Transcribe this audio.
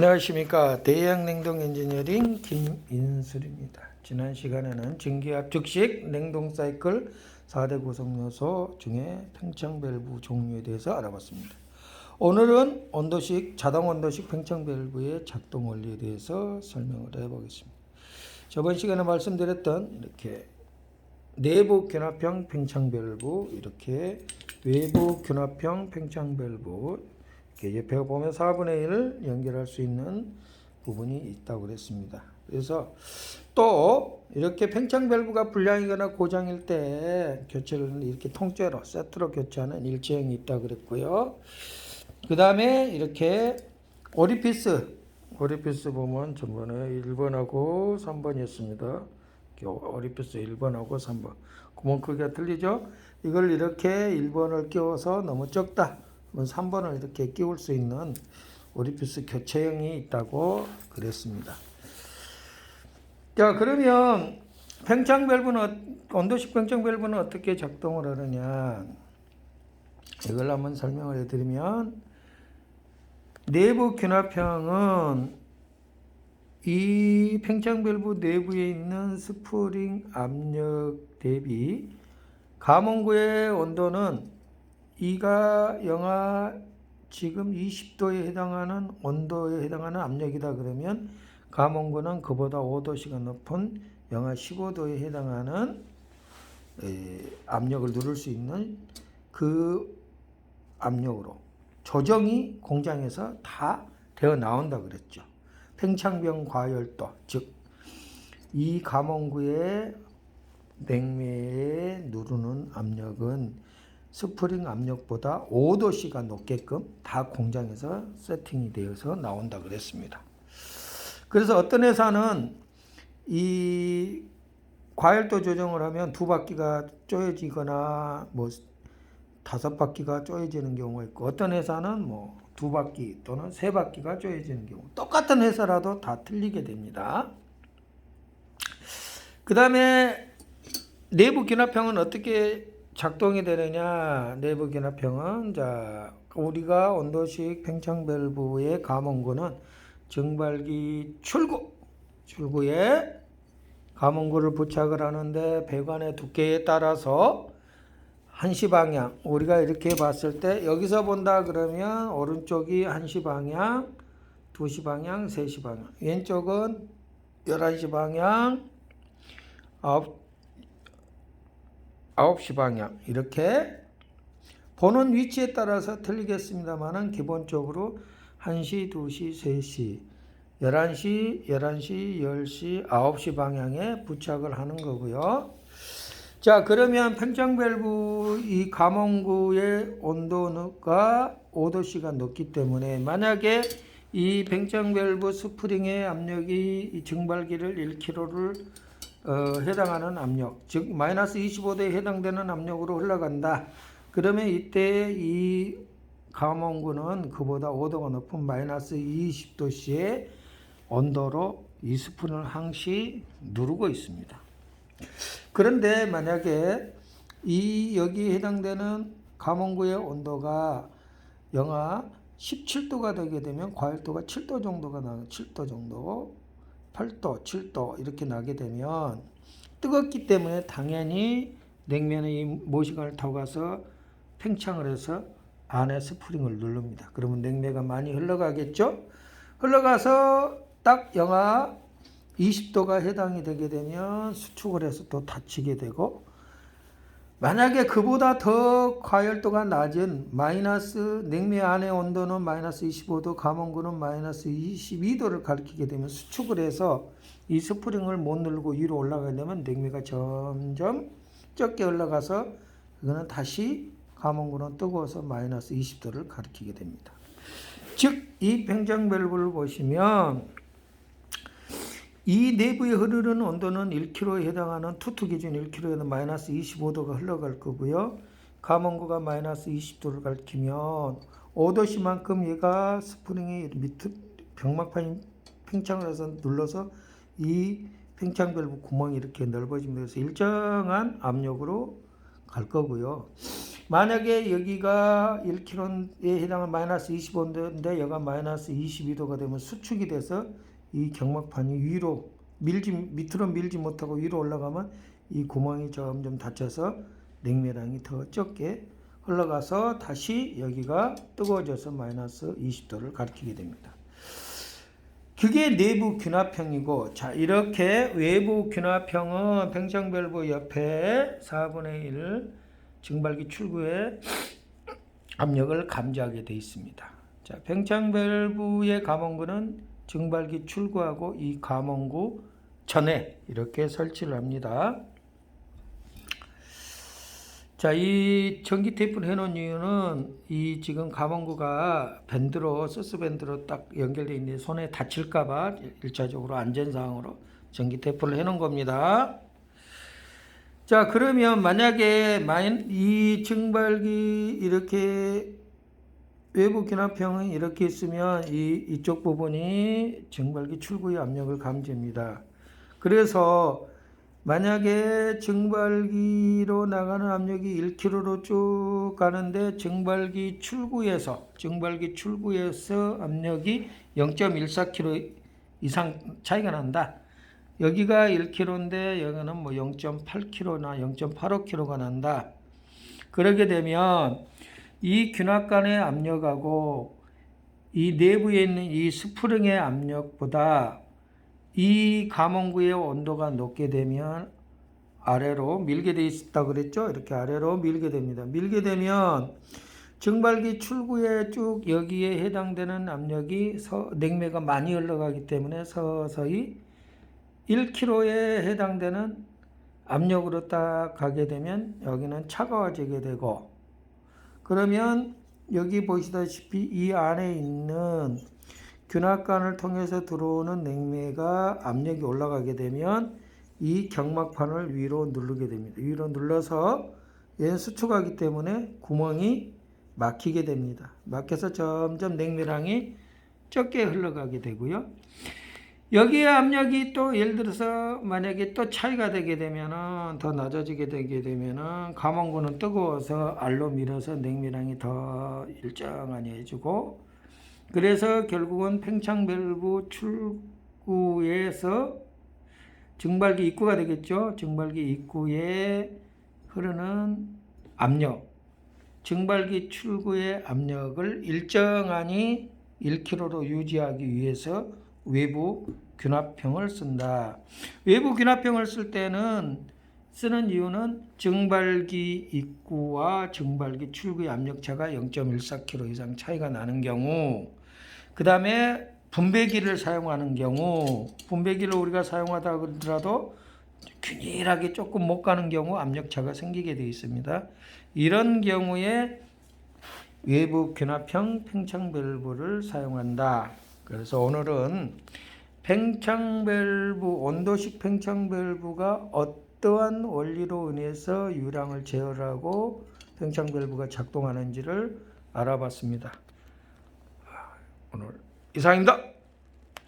안녕하십니까 대양냉동 엔지니어링 김인술입니다. 지난 시간에는 증기압 즉식 냉동 사이클 4대 구성 요소 중에 팽창 밸브 종류에 대해서 알아봤습니다. 오늘은 온도식 자동 온도식 팽창 밸브의 작동 원리에 대해서 설명을 해보겠습니다. 저번 시간에 말씀드렸던 이렇게 내부 균합형 팽창 밸브 이렇게 외부 균합형 팽창 밸브 옆에 보면 4분의 1을 연결할 수 있는 부분이 있다고 그랬습니다. 그래서 또 이렇게 팽창 밸브가 불량이거나 고장일 때 교체를 이렇게 통째로 세트로 교체하는 일체형이 있다고 그랬고요. 그 다음에 이렇게 오리피스 오리피스 보면 전번에 1번하고 3번이었습니다. 오리피스 1번하고 3번 구멍 크기가 틀리죠? 이걸 이렇게 1번을 끼워서 너무 적다. 그러면 3번을 이렇게 끼울 수 있는 오리피스 교체형이 있다고 그랬습니다. 자 그러면 팽창 밸브는 온도식 팽창 밸브는 어떻게 작동을 하느냐 이걸 한번 설명을 해 드리면 내부 균합형은 이 팽창 밸브 내부에 있는 스프링 압력 대비 감원구의 온도는 이가 영하 지금 20도에 해당하는 온도에 해당하는 압력이다 그러면 감원구는 그보다 5도씨가 높은 영하 15도에 해당하는 에, 압력을 누를 수 있는 그 압력으로 조정이 공장에서 다 되어 나온다 그랬죠. 팽창병 과열도 즉 이 감원구의 냉매에 누르는 압력은 스프링 압력보다 5도씨가 높게끔 다 공장에서 세팅이 되어서 나온다 그랬습니다. 그래서 어떤 회사는 이 과열도 조정을 하면 두 바퀴가 쪼여지거나 뭐 다섯 바퀴가 쪼여지는 경우가 있고 어떤 회사는 뭐 두 바퀴 또는 세 바퀴가 쪼여지는 경우 똑같은 회사라도 다 틀리게 됩니다. 그 다음에 내부 기납형은 어떻게 작동이 되느냐 내부 기납형은 자 우리가 온도식 팽창 밸브의 감원구는 증발기 출구 출구에 감원구를 부착을 하는데 배관의 두께에 따라서 한시 방향 우리가 이렇게 봤을 때 여기서 본다 그러면 오른쪽이 한시 방향 두시 방향 세시 방향. 왼쪽은 열한 시 방향 아홉 9시 방향 이렇게 보는 위치에 따라서 틀리겠습니다만은 기본적으로 1시, 2시, 3시, 11시, 11시, 10시, 9시 방향에 부착을 하는 거고요. 자, 그러면 팽창 밸브 이 감원구의 온도가 5도씨가 높기 때문에 만약에 이 팽창 밸브 스프링의 압력이 이 증발기를 1kg를 어, 해당하는 압력, 즉 마이너스 25도에 해당되는 압력으로 흘러간다. 그러면 이때 이 감원구는 그보다 5도가 높은 마이너스 20도씨의 온도로 이 스푼을 항시 누르고 있습니다. 그런데 만약에 이 여기 해당되는 감원구의 온도가 영하 17도가 되게 되면 과열도가 7도 정도가 나는 7도 정도 8도, 7도 이렇게 나게 되면 뜨겁기 때문에 당연히 냉면의 이 모시관을 타고 가서 팽창을 해서 안에 스프링을 누릅니다. 그러면 냉매가 많이 흘러가겠죠? 흘러가서 딱 영하 20도가 해당이 되게 되면 수축을 해서 또 닫히게 되고 만약에 그보다 더 과열도가 낮은 마이너스 냉매 안의 온도는 마이너스 25도, 감원구는 마이너스 22도를 가리키게 되면 수축을 해서 이 스프링을 못 누르고 위로 올라가게 되면 냉매가 점점 적게 올라가서 그거는 다시 감원구는 뜨거워서 마이너스 20도를 가리키게 됩니다. 즉 이 팽창 밸브를 보시면 이 내부에 흐르는 온도는 1kg에 해당하는 투투 기준 1kg에는 마이너스 25도가 흘러갈 거고요. 감원구가 마이너스 20도를 가리키면 5도씨만큼 얘가 스프링이 밑에 병막판이 팽창을 해서 눌러서 이 팽창 밸브 구멍이 이렇게 넓어집니다. 그래서 일정한 압력으로 갈 거고요. 만약에 여기가 1kg에 해당하는 마이너스 25도인데 여기가 마이너스 22도가 되면 수축이 돼서 이 경막판이 위로 밀지 밑으로 밀지 못하고 위로 올라가면 이 구멍이 점점 닫혀서 냉매량이 더 적게 흘러가서 다시 여기가 뜨거워져서 마이너스 20도를 가리키게 됩니다. 그게 내부 균합형이고 자 이렇게 외부 균합형은 팽창밸브 옆에 4분의 1 증발기 출구에 압력을 감지하게 되어 있습니다. 자 팽창밸브의 감원구는 증발기 출구하고 이 감원구 전에 이렇게 설치를 합니다. 자, 이 전기 테이프를 해놓은 이유는 이 지금 감원구가 밴드로 서스 밴드로 딱 연결되어 있는데 손에 다칠까봐 일차적으로 안전사항으로 전기 테이프를 해놓은 겁니다. 자, 그러면 만약에 이 증발기 이렇게 외부 기납형이 이렇게 있으면 이 이쪽 부분이 증발기 출구의 압력을 감지합니다. 그래서 만약에 증발기로 나가는 압력이 1kg로 쭉 가는데 증발기 출구에서 증발기 출구에서 압력이 0.14kg 이상 차이가 난다. 여기가 1kg인데 여기는 뭐 0.8kg나 0.85kg가 난다. 그러게 되면 이 균합관의 압력하고 이 내부에 있는 이 스프링의 압력보다 이 감원구의 온도가 높게 되면 아래로 밀게 돼 있다 그랬죠? 이렇게 아래로 밀게 됩니다. 밀게 되면 증발기 출구에 쭉 여기에 해당되는 압력이 서, 냉매가 많이 흘러가기 때문에 서서히 1kg에 해당되는 압력으로 딱 가게 되면 여기는 차가워지게 되고 그러면 여기 보시다시피 이 안에 있는 균합관을 통해서 들어오는 냉매가 압력이 올라가게 되면 이 경막판을 위로 누르게 됩니다. 위로 눌러서 얘는 수축하기 때문에 구멍이 막히게 됩니다. 막혀서 점점 냉매량이 적게 흘러가게 되고요. 여기에 압력이 또 예를 들어서 만약에 또 차이가 되게 되면은 더 낮아지게 되게 되면은 감원구는 뜨거워서 알로 밀어서 냉매량이 더 일정하게 해주고 그래서 결국은 팽창밸브 출구에서 증발기 입구가 되겠죠. 증발기 입구에 흐르는 압력, 증발기 출구의 압력을 일정하니 1kg로 유지하기 위해서 외부 균합형을 쓴다. 외부 균합형을 쓸 때는 쓰는 이유는 증발기 입구와 증발기 출구의 압력차가 0.14kg 이상 차이가 나는 경우 그 다음에 분배기를 사용하는 경우 분배기를 우리가 사용하다 하더라도 균일하게 조금 못 가는 경우 압력차가 생기게 되어 있습니다. 이런 경우에 외부 균합형 팽창 밸브를 사용한다. 그래서 오늘은 팽창 밸브 온도식 팽창 밸브가 어떠한 원리로 인해서 유량을 제어하고 팽창 밸브가 작동하는지를 알아봤습니다. 오늘 이상입니다.